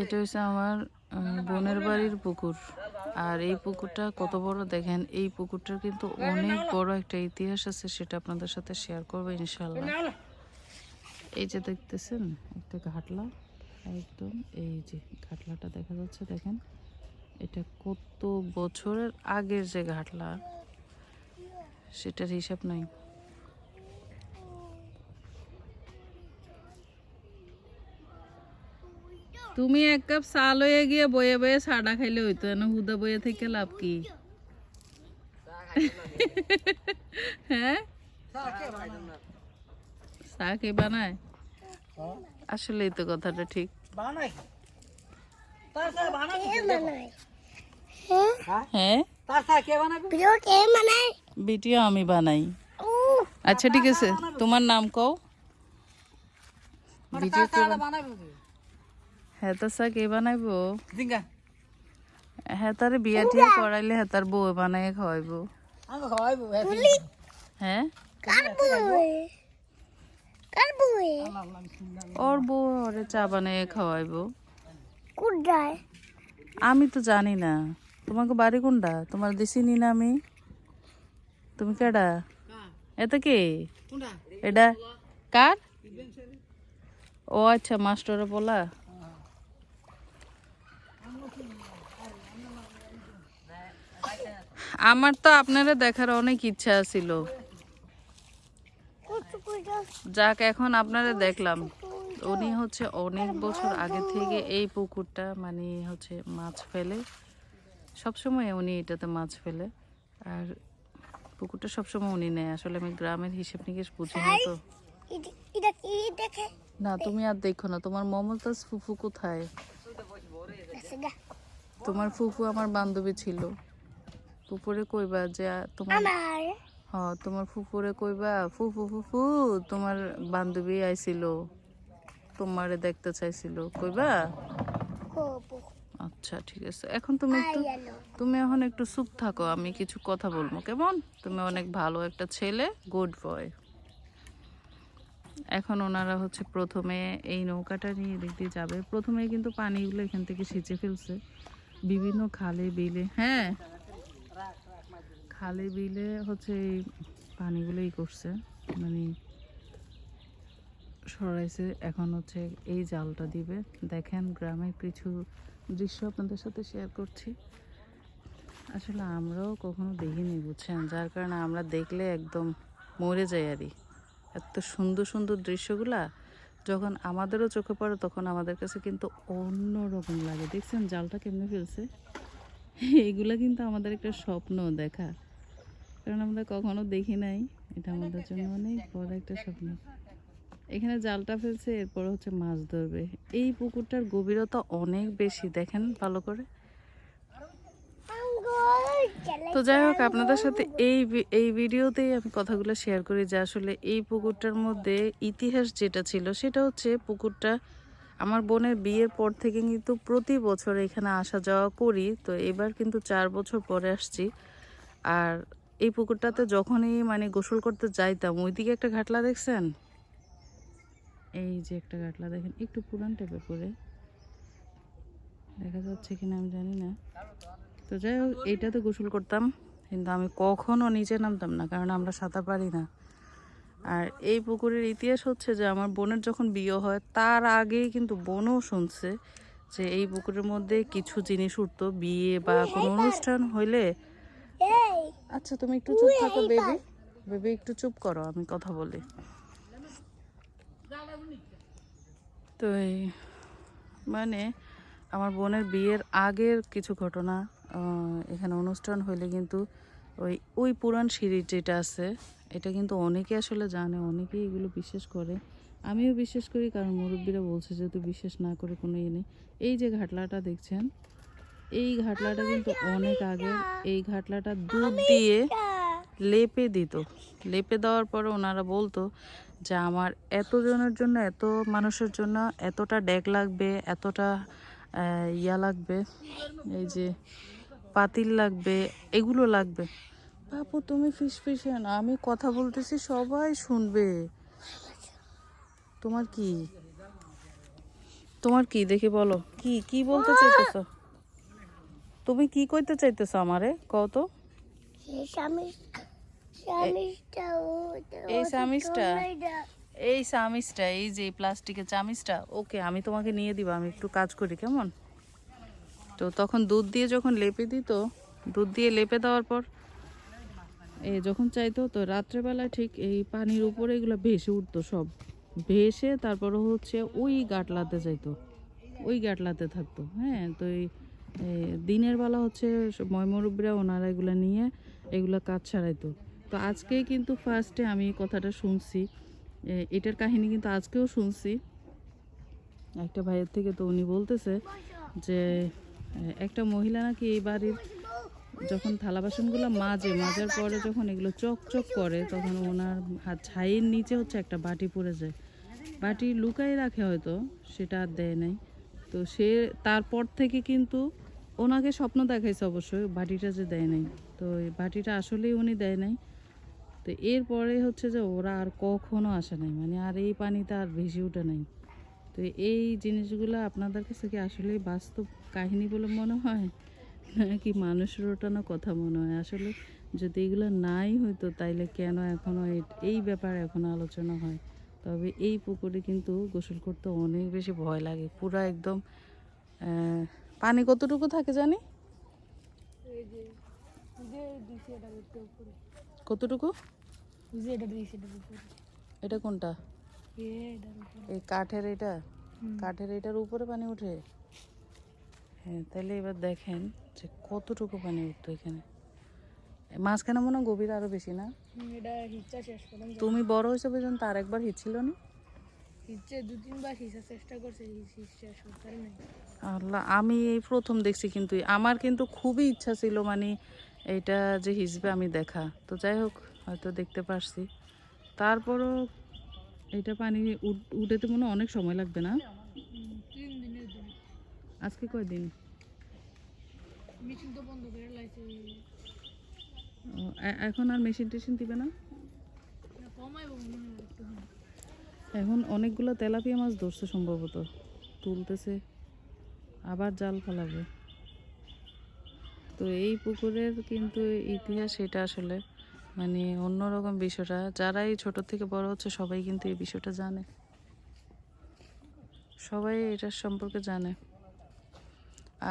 এটা হচ্ছে আমার বোনের বাড়ির পুকুর। আর এই পুকুরটা কত বড়? দেখেন, এই পুকুরটার কিন্তু অনেক বড় একটা ইতিহাস আছে, সেটা আপনাদের সাথে শেয়ার করব ইনশাল্লাহ এই যে দেখতেছেন, একটা ঘাটলা। একদম এই যে ঘাটলাটা দেখা যাচ্ছে, দেখেন। এটা কত বছরের আগের যে ঘাটলা, সেটার হিসাব নাই। তুমি এক কাপ চা লয়ে গিয়ে বয়ে বয়ে চাটা খাইলে হইতো না হুদা বয়ে থেকে লাভ কি? হ্যাঁ চা কে বানায়? আসলেই তো কথাটা ঠিক। হ্যাঁ? তার সাথে কে বানাবে? ভিডিও আমি বানাই। আচ্ছা ঠিক আছে। তোমার নাম কও? মানে ভিডিও তার সাথে বানাবে কি? হ্যাঁ তো চা কে বানাইবো হ্যাঁ বিয়া টিয়া করাইলে হ্যাঁ তার বউ বানাই খাওয়াইবো আমি খাওয়াইবো হ্যাঁ ওর বউ ওরে চা বানিয়ে খাওয়াইবো আমি তো জানি না। তোমাকে বাড়ি কোনটা তোমার দিছিনি না আমি? তুমি কেডা? এত কে? এটা? কার ও আচ্ছা মাস্টারে বলা। আমার তো আপনারা দেখার অনেক ইচ্ছা ছিল যাক এখন আপনারা দেখলাম। উনি হচ্ছে অনেক বছর আগে থেকে এই পুকুরটা মানে হচ্ছে মাছ ফেলে। সবসময় উনি এটাতে মাছ ফেলে। আর পুকুরটা সবসময় উনি নেয়। আসলে আমি গ্রামের হিসেব নিকেশ বুঝি না তো। না তুমি আর দেখো না। তোমার মমতাজ ফুফু কোথায়? তোমার ফুফু আমার বান্ধবী ছিল। ফুপুরে কইবা যে তোমার হ তোমার ফুফুরে কইবা ফুফু ফুফু তোমার বান্ধবী আইছিল। তোমারে দেখতে চাইছিল। কইবা? আচ্ছা ঠিক আছে। এখন তুমি একটু তুমি এখন একটু চুপ থাকো আমি কিছু কথা বলব। কেমন? তুমি অনেক ভালো একটা ছেলে গুড বয় এখন ওনারা হচ্ছে প্রথমে এই নৌকাটা নিয়ে এদিক দিয়ে যাবে। প্রথমে কিন্তু পানিগুলো এখান থেকে সেচে ফেলছে। বিভিন্ন খালে, বিলে হ্যাঁ? খালে, বিলে হচ্ছে এই পানিগুলোই করছে। মানে সরাইছে। এখন হচ্ছে এই জালটা দিবে। দেখেন গ্রামের কিছু দৃশ্য আপনাদের সাথে শেয়ার করছি। আসলে আমরাও কখনো দেখিনি, বুঝছেন? যার কারণে আমরা দেখলে একদম মরে যাই আরই এত সুন্দর সুন্দর দৃশ্যগুলা যখন আমাদেরও চোখে পড়ে তখন আমাদের কাছে কিন্তু অন্য রকম লাগে। দেখছেন জালটা কেমনে ফেলছে? এগুলা কিন্তু আমাদের একটা স্বপ্ন দেখা। কারণ আমরা কখনো দেখি নাই। এটা আমাদের জন্য অনেক বড় একটা স্বপ্ন। এখানে জালটা ফেলছে, এরপর হচ্ছে মাছ ধরবে। এই পুকুরটার গভীরতা অনেক বেশি। দেখেন ভালো করে। তো যাই হোক, আপনাদের সাথে এই এই ভিডিওতেই আমি কথাগুলো শেয়ার করি যে আসলে এই পুকুরটার মধ্যে ইতিহাস যেটা ছিল, সেটা হচ্ছে পুকুরটা আমার বোনের বিয়ের পর থেকে কিন্তু প্রতি বছর এখানে আসা যাওয়া করি। তো এবার কিন্তু চার বছর পরে আসছি। আর এই পুকুরটাতে যখনই মানে গোসল করতে যাইতাম, ওইদিকে একটা ঘাটলা দেখছেন? এই যে একটা ঘাটলা দেখেন, একটু পুরান টাইপের করে। দেখা যাচ্ছে কিনা আমি জানি না। তো যাই হোক, এইটাতে গোসল করতাম, কিন্তু আমি কখনও নিচে নামতাম না, কারণ আমরা সাঁতার পারি না। আর এই পুকুরের ইতিহাস হচ্ছে যে আমার বোনের যখন বিয়ে হয়, তার আগেই কিন্তু বোনও শুনছে যে এই পুকুরের মধ্যে কিছু জিনিস উঠতো, বিয়ে বা কোনো অনুষ্ঠান হইলে। আচ্ছা তুমি একটু চুপ থাকো, বেবি। বেবি, একটু চুপ করো, আমি কথা বলি। তো মানে আমার বোনের বিয়ের আগের কিছু ঘটনা এখানে অনুষ্ঠান হইলে কিন্তু ওই ওই পুরান সিঁড়ি যেটা আছে, এটা কিন্তু অনেকে আসলে জানে, অনেকেই এগুলো বিশ্বাস করে। আমিও বিশ্বাস করি, কারণ মুরব্বীরা বলছে যেহেতু বিশ্বাস না করে কোনো ইয়ে নেই। এই যে ঘাটলাটা দেখছেন, এই ঘাটলাটা কিন্তু অনেক আগে, এই ঘাটলাটা দুধ দিয়ে লেপে দিত। লেপে দেওয়ার পরে ওনারা বলতো যে, আমার এতজনের জন্য, এত মানুষের জন্য এতটা ডেক লাগবে, এতটা ইয়া লাগবে। এই যে পাতিল লাগবে এগুলো লাগবে। বাপু তুমি ফিস ফিসে না আমি কথা বলতেছি সবাই শুনবে। তোমার কি? তোমার কি? দেখি বলো। কি কি বলতে চাইতেছ? তুমি কি কইতে চাইতেছ আমারে? কত এই স্বামীটা? এই চামিচটা এই যে প্লাস্টিকের চামিচটা ওকে আমি তোমাকে নিয়ে দিব আমি একটু কাজ করি কেমন? তো তখন দুধ দিয়ে যখন লেপে দিত, দুধ দিয়ে লেপে দেওয়ার পর এ যখন চাইতো, তো রাত্রেবেলা ঠিক এই পানির উপরে এগুলো ভেসে উঠতো সব। ভেসে তারপরে হচ্ছে ওই গাটলাতে যাইতো, ওই গাটলাতে থাকতো হ্যাঁ? তো এই দিনের বেলা হচ্ছে ময়মরব্বীরা ওনারা এগুলো নিয়ে এগুলো কাজ ছাড়াইতো তো আজকে কিন্তু ফার্স্টে আমি কথাটা শুনছি এটার কাহিনী কিন্তু আজকেও শুনছি। একটা ভাইয়ের থেকে তো উনি বলতেছে যে একটা মহিলা নাকি এই বাড়ির যখন থালা বাসনগুলো মাজে, মাজার পরে যখন এগুলো চকচক করে, তখন ওনার হাত ছাইয়ের নিচে হচ্ছে একটা বাটি পড়ে যায়। বাটি লুকাই রাখে হয়তো, সেটা আর দেয় নাই। তো সে তারপর থেকে কিন্তু ওনাকে স্বপ্ন দেখাইছে অবশ্যই, বাটিটা যে দেয় নাই। তো এই বাটিটা আসলেই উনি দেয় নাই। তো এরপরে হচ্ছে যে ওরা আর কখনো আসে নাই। মানে আর এই পানিতে আর ভেসে ওঠে নাই। তো এই জিনিসগুলো আপনাদের কাছে কি আসলে বাস্তব কাহিনী বলে মনে হয়? নাকি মানুষের ওঠানো কথা মনে হয়? আসলে যদি এগুলো নাই হইতো তাইলে কেন এখনও এই- এই ব্যাপারে এখনও আলোচনা হয়? তবে এই পুকুরে কিন্তু গোসল করতে অনেক বেশি ভয় লাগে। পুরো একদম পানি কতটুকু থাকে জানি? কতটুকু? এটা কোনটা? এই কাঠের এটা কাঠের এটার উপরে পানি উঠে? হ্যাঁ তাহলে এবার দেখেন যে কতটুকু পানি উঠতো এখানে। মাঝখানে মনে হয় গভীর আরও বেশি না? এটা হিচ্ছা শেষ পর্যন্ত তুমি বড় হিসেবে যখন তার একবার হিচ্ছিল না? আল্লাহ আমি এই প্রথম দেখছি কিন্তু আমার কিন্তু খুবই ইচ্ছা ছিল মানে এটা যে হিসবে আমি দেখা। তো যাই হোক হয়তো দেখতে পারছি। তারপরও এটা পানি উঠ- উঠেতে মনে অনেক সময় লাগবে না? আজকে কয়দিন? এখন আর মেশিন টেশিন দিবে না? এখন অনেকগুলো তেলাপিয়া মাছ ধরছে সম্ভবত। তুলতেছে আবার জাল ফেলাবে। তো এই পুকুরের কিন্তু ইতিহাস এটা আসলে। মানে অন্যরকম বিষয়টা। যারাই ছোট থেকে বড় হচ্ছে, সবাই কিন্তু এই বিষয়টা জানে। সবাই এটার সম্পর্কে জানে।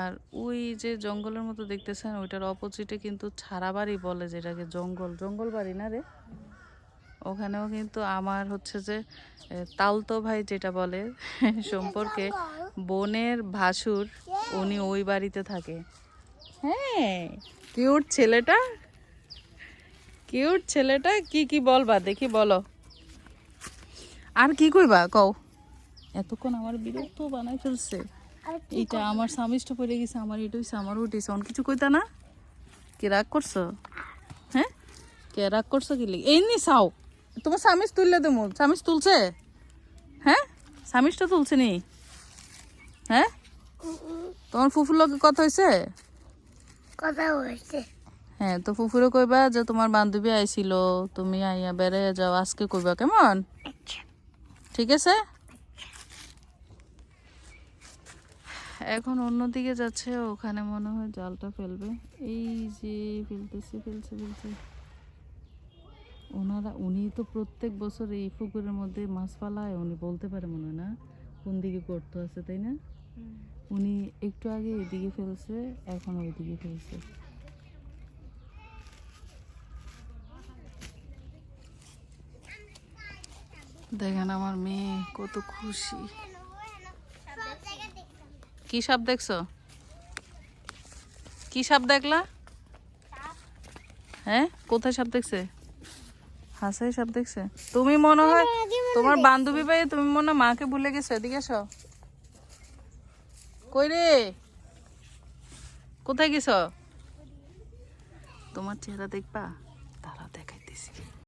আর ওই যে জঙ্গলের মতো দেখতেছেন, ওইটার অপোজিটে কিন্তু ছাড়া বাড়ি বলে যেটাকে জঙ্গল। জঙ্গল বাড়ি না রে? ওখানেও কিন্তু আমার হচ্ছে যে তালতো ভাই যেটা বলে, সম্পর্কে বোনের ভাসুর উনি ওই বাড়িতে থাকে। হ্যাঁ কিউট ছেলেটা? কিউট ছেলেটা কি কি বলবা? দেখি বলো। আর কি কইবা কও। এতক্ষণ আমার বিরক্ত বানাই চলছে এইটা আমার স্বামীটা পড়ে গেছে আমার এটা হইছে আমার উঠেছে অন কিছু কইতা না? কি রাগ করছ? হ্যাঁ? কে রাগ করছ কি লিগে? এই নি চাও। তোমার স্বামীজ তুললে দেবো স্বামীজ তুলছে? হ্যাঁ? স্বামীজটা তুলছে নি? হ্যাঁ? তোমার ফুফুর লোকে কথা হয়েছে কথা হয়েছে হ্যাঁ তো ফুফুরে কইবা যে তোমার বান্ধবী আইছিল তুমি আইয়া বেড়ে যাও আজকে কইবা কেমন? ঠিক আছে? এখন অন্যদিকে যাচ্ছে ওখানে মনে হয় জালটা ফেলবে। এই যে ফেলতেছে ফেলছে ফেলছে। ওনারা উনি তো প্রত্যেক বছর এই পুকুরের মধ্যে মাছ পালায় উনি বলতে পারে মনে হয় না কোন দিকে করতে আছে তাই না? উনি একটু আগে এদিকে ফেলছে এখন ওইদিকে ফেলছে। দেখেন আমার মেয়ে, কত খুশি। কি সাপ দেখছ? কি সাপ দেখলা? হ্যাঁ? কোথায় সাপ দেখছে? হাসাই সাপ দেখছে? তুমি মনে হয় তোমার বান্ধবী ভাই তুমি মনে হয় মাকে ভুলে গেছো? এদিকে এসো। কই রে? কোথায় গেছো? তোমার চেহারা দেখবা? তারা দেখাইতেছি।